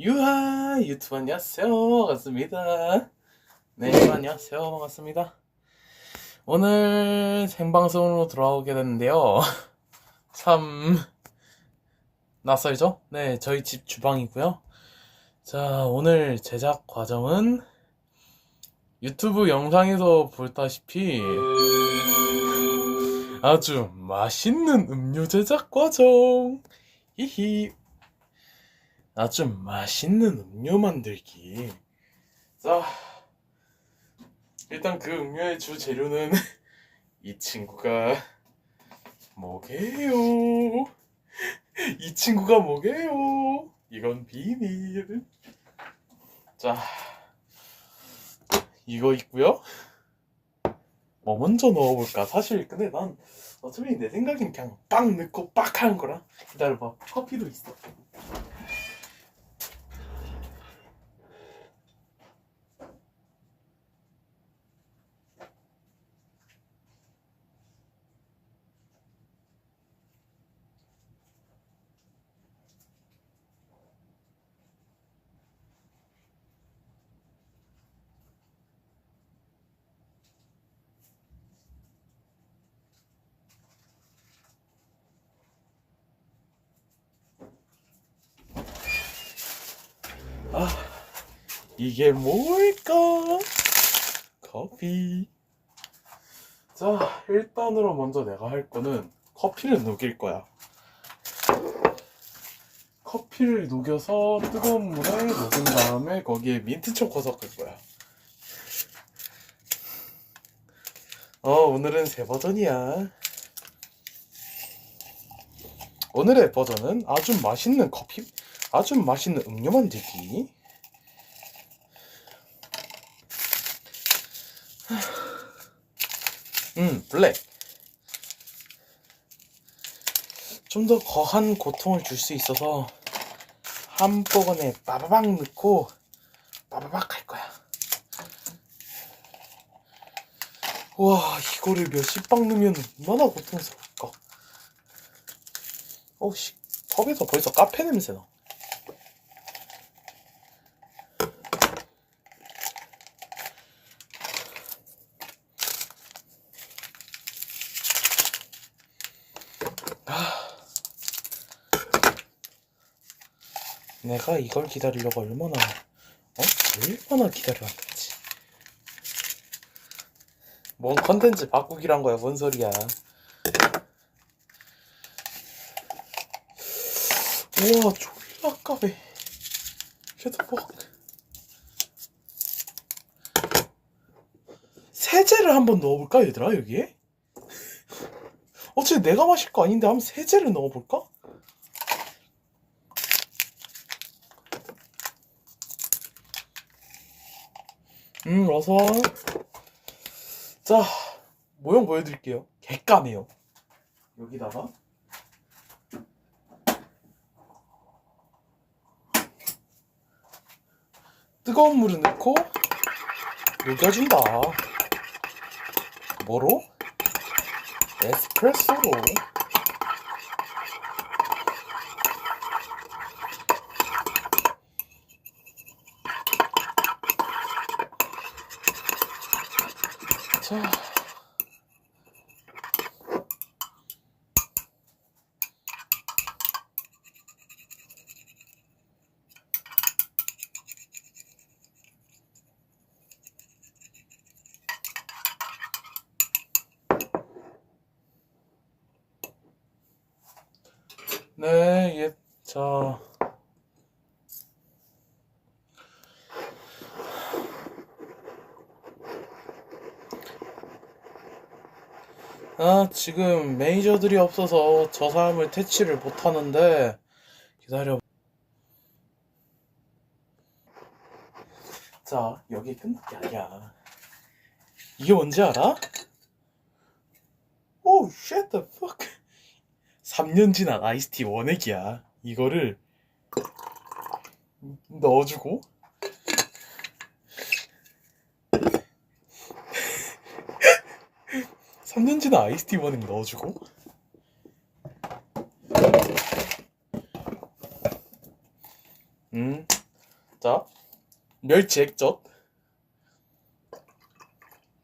유하 유튜브 안녕하세요. 반갑습니다. 네. 안녕하세요. 반갑습니다. 오늘 생방송으로 돌아오게 됐는데요. 참 낯설죠? 네 저희 집 주방이고요. 자 오늘 제작 과정은 유튜브 영상에서 볼다시피 아주 맛있는 음료 제작 과정. 히히 아주 맛있는 음료 만들기. 자, 일단 그 음료의 주 재료는 이 친구가 뭐게요? 이 친구가 뭐게요? 이건 비밀. 자, 이거 있고요. 뭐 먼저 넣어볼까? 사실 근데 난 어차피 내 생각엔 그냥 빵 넣고 빡 하는 거라. 기다려봐. 커피도 있어. 아, 이게 뭘까? 커피. 자, 일단으로 먼저 내가 할 거는 커피를 녹일 거야. 커피를 녹여서 뜨거운 물에 녹인 다음에 거기에 민트 초코 섞을 거야. 어, 오늘은 새 버전이야. 오늘의 버전은 아주 맛있는 커피, 아주 맛있는 음료 만들기. 음, 블랙. 좀 더 거한 고통을 줄 수 있어서 한꺼번에 빠바박 넣고 빠바박 할 거야. 와, 이거를 몇십 방 넣으면 얼마나 고통스러울까. 어우씨, 컵에서 벌써 카페 냄새 나. 내가 이걸 기다리려고 얼마나, 어? 얼마나 기다려야 되지? 뭔 컨텐츠 바꾸기란 거야, 뭔 소리야. 우와, 졸라 까매. 쉐드벅. 세제를 한번 넣어볼까, 얘들아, 여기에? 어차피 내가 마실 거 아닌데 한번 세제를 넣어볼까? 음, 어서. 자, 모형 보여드릴게요. 개까매요. 여기다가. 뜨거운 물을 넣고 녹여준다. 뭐로? 에스프레소로. 네, 예, 자. 아, 지금 매니저들이 없어서 저 사람을 퇴치를 못 하는데, 기다려. 자, 여기 끝난 게 아니야. 이게 뭔지 알아? 오, shit the fuck. 3년 지난 아이스티 원액이야. 이거를 넣어주고 삼년 지난 아이스티 원액 넣어주고 음 자, 멸치 액젓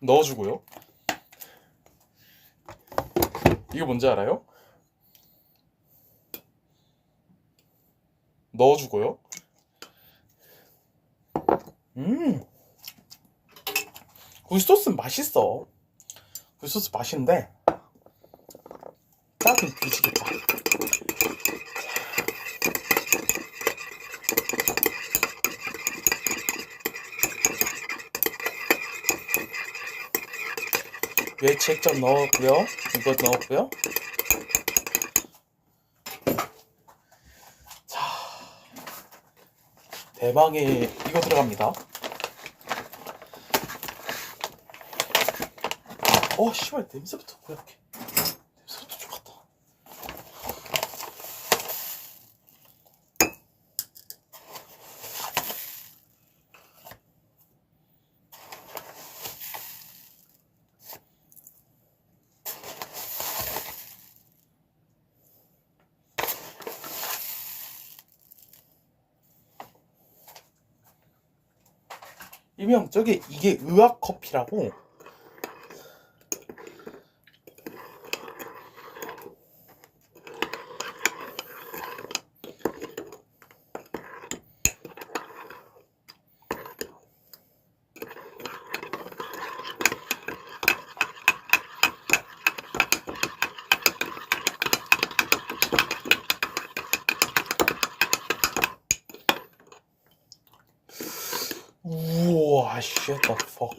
넣어주고요. 이거 뭔지 알아요? 넣어주고요. 음, 굴 소스는 맛있어. 굴 소스 맛있는데 짜긴 뒤지겠다. 멸치 액젓 넣었고요. 이거 넣었고요. 대망의 이거 들어갑니다. 어, 씨발 냄새부터 고약해. 일명 저게 이게 의학 커피라고 우와 shit the fuck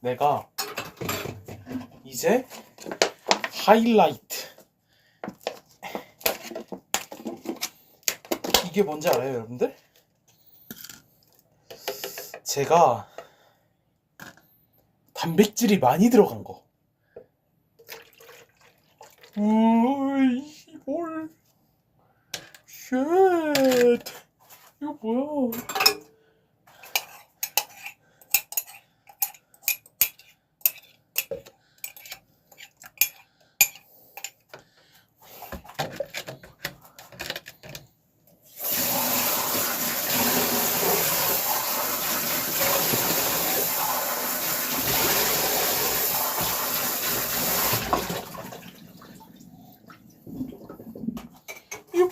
내가 이제 하이라이트 이게 뭔지 알아요, 여러분들? 제가 단백질이 많이 들어간 거. 으이, 뭘. 쉣. 이거 뭐야.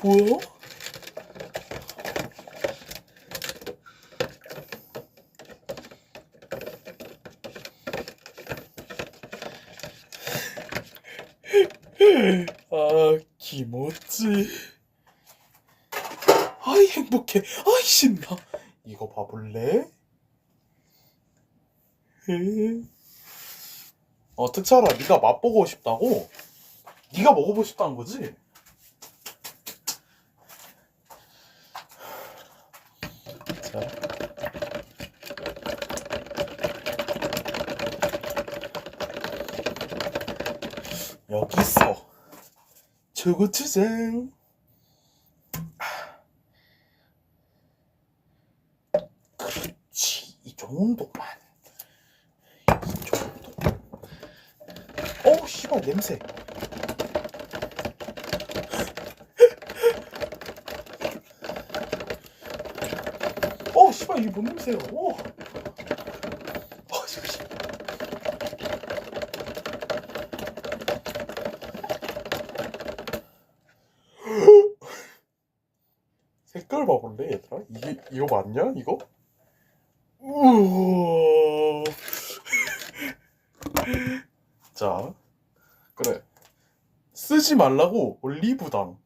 뭐야? 아, 기모찌. 아이, 행복해. 아이, 신나. 이거 봐볼래? 헤. 어, 특차라, 네가 맛보고 싶다고? 네가 먹어보고 싶다는 거지? 자. 여기서 초고추장 그렇지. 이 정도만 이 정도 어우 씨발 냄새 어 씨발 이게 뭔 냄새야 오! 어, 씨발. 색깔 봐볼래 얘들아? 이게 이거 맞냐 이거? 우와. 자 그래. 쓰지 말라고 올리브당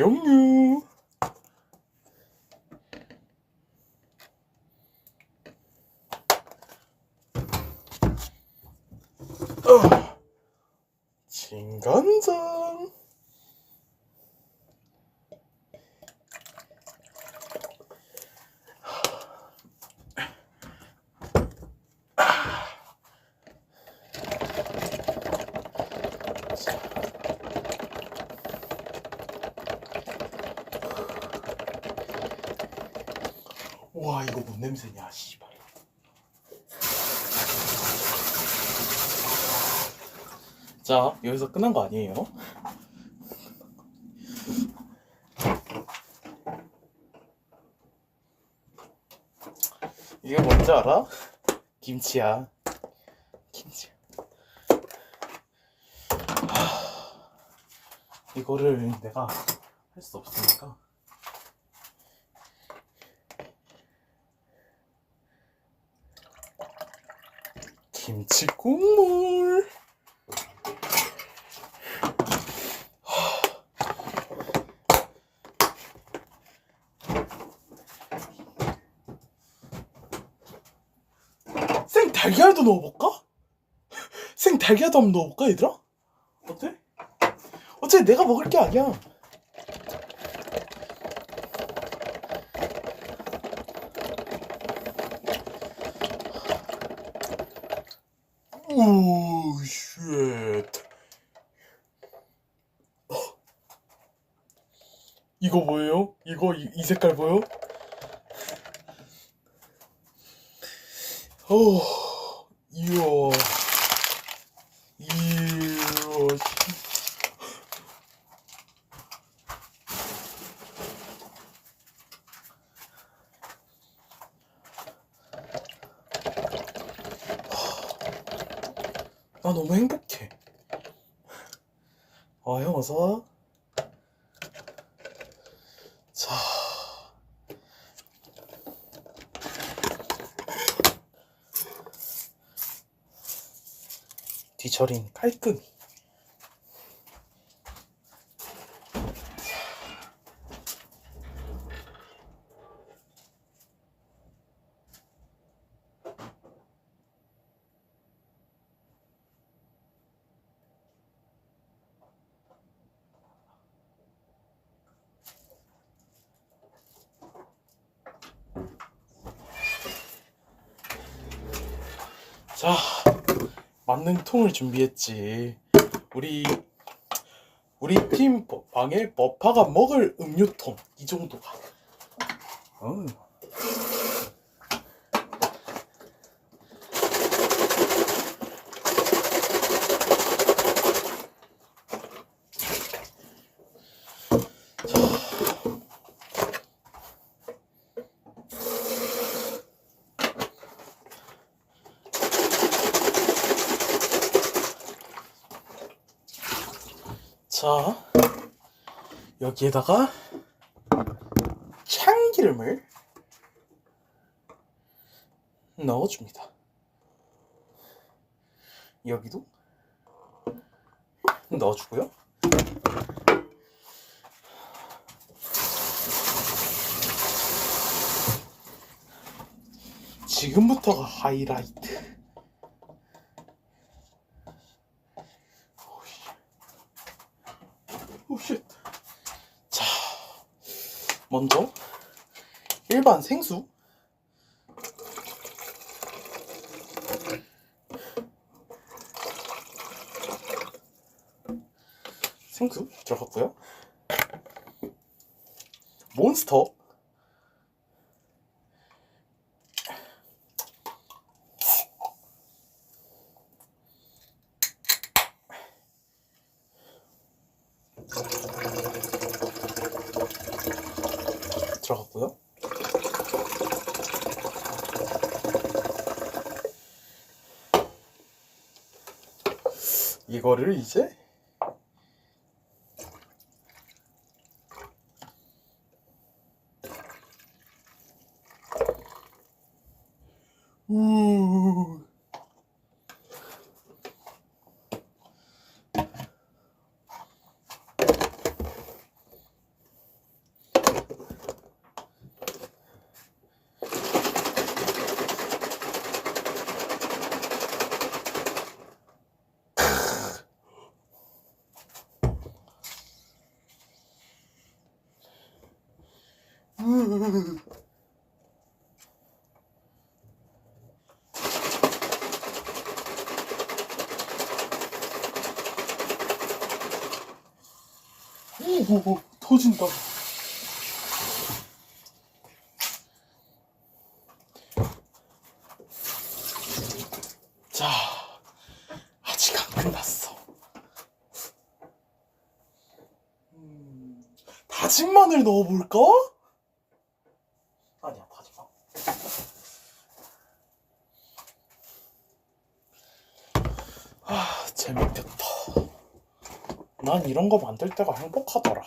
식용유. 아, 진간장 와 이거 뭔 냄새냐 씨발 자 여기서 끝난 거 아니에요? 이게 뭔지 알아? 김치야 김치 하, 이거를 내가 할 수 없으니까 김치 국물 생 달걀도 넣어볼까? 생 달걀도 한번 넣어볼까 얘들아? 어때? 어차피 내가 먹을 게 아니야 오, 쉣. 이거 뭐예요? 이거 이, 이 색깔 보여? 오, 이야, 이야, 씨. 나 너무 행복해. 아, 형 어서 와. 자. 뒤처린 깔끔히. 자, 만능 통을 준비했지. 우리 우리 팀 버- 방에 버파가 먹을 음료통 이 정도가. 어. 자, 여기에다가 참기름을 넣어줍니다. 여기도 넣어주고요. 지금부터가 하이라이트. 오쉣. 자, 먼저 일 반 생수. 생수 들어갔고요. 몬스터. 들어갔고요. 이거를 이제 우 이거 뭐, 뭐, 터진다. 자, 아직 안 끝났어. 음, 다진 마늘 넣어볼까? 난 이런 거 만들 때가 행복하더라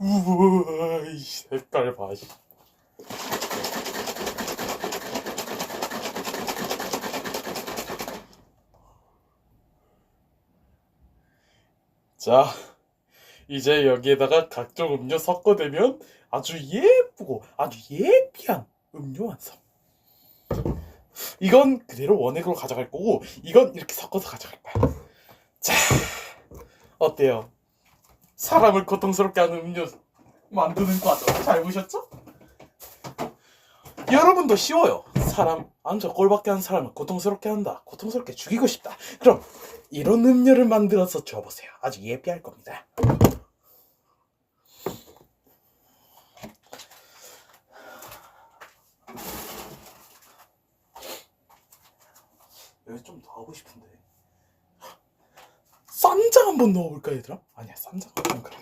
우와 이 색깔 봐 씨. 자 이제 여기에다가 각종 음료 섞어내면 아주 예쁘고 아주 예피한 음료 완성 이건 그대로 원액으로 가져갈 거고 이건 이렇게 섞어서 가져갈 거야 자 어때요? 사람을 고통스럽게 하는 음료 만드는 과정 잘 보셨죠? 여러분도 쉬워요. 사람 앉아 꼴밖에 하는 사람을 고통스럽게 한다. 고통스럽게 죽이고 싶다. 그럼 이런 음료를 만들어서 줘보세요. 아주 예피할 겁니다. 여기 좀 더 하고 싶은데. 쌈장 한번 넣어볼까 얘들아? 아니야 쌈장 한번 그래.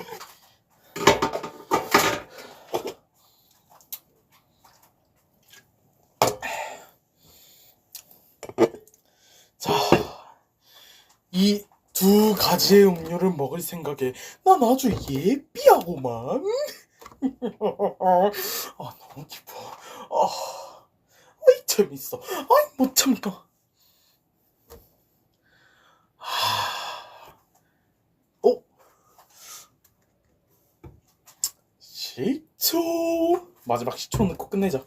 자, 이 두 가지의 음료를 먹을 생각에 난 아주 예삐하고만. 아 너무 기뻐. 아, 아이 재밌어. 아이 못 참다. 어? 식초 마지막 식초 넣고 끝내자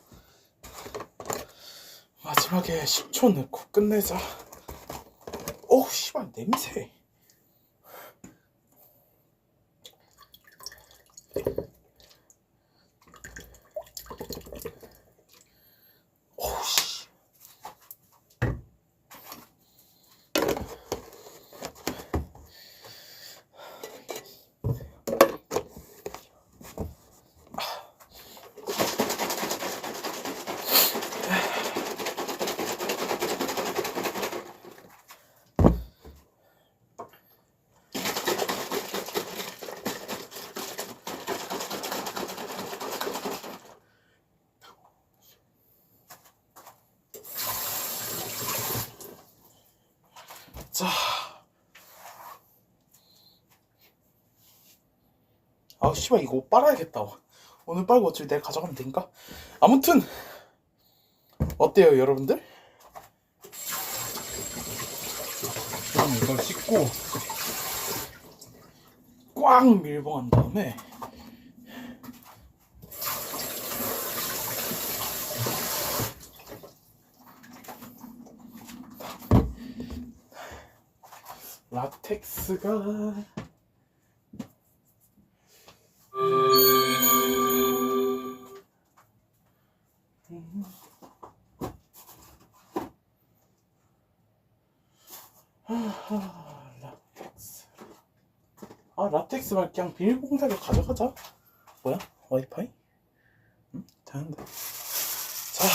마지막에 식초 넣고 끝내자 어 씨발 냄새 오씨 자. 아, 씨발, 이거 옷 빨아야겠다. 오늘 빨고 어차피 내가 가져가면 되니까. 아무튼, 어때요, 여러분들? 그럼 이걸 씻고 꽉 밀봉한 다음에, 라텍스가 말 그냥 비닐봉다리 가져가자. 뭐야? 와이파이? 응? 되는데. 자.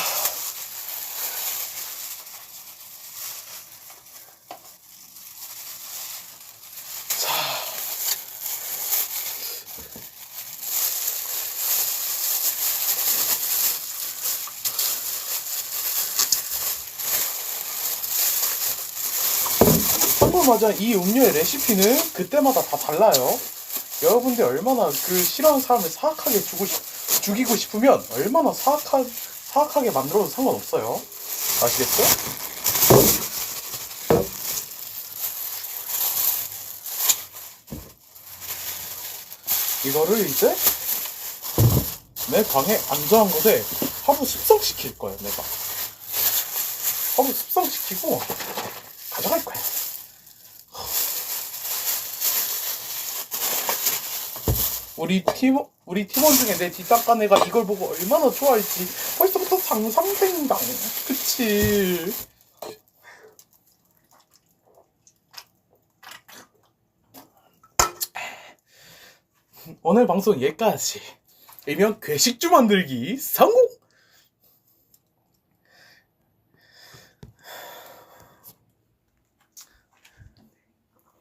맞아. 이 음료의 레시피는 그때마다 다 달라요. 여러분들 얼마나 그 싫어하는 사람을 사악하게 싶, 죽이고 싶으면 얼마나 사악하, 사악하게 만들어도 상관없어요. 아시겠죠? 이거를 이제 내 방에 안전한 곳에 하루 숙성시킬 거예요, 내가. 하루 숙성시키고 가져갈 거야. 우리 팀 우리 팀원 중에 내 뒷담간 애가 이걸 보고 얼마나 좋아할지 벌써부터 상상된다. 그치? 오늘 방송 여기까지. 일명 괴식주 만들기 성공!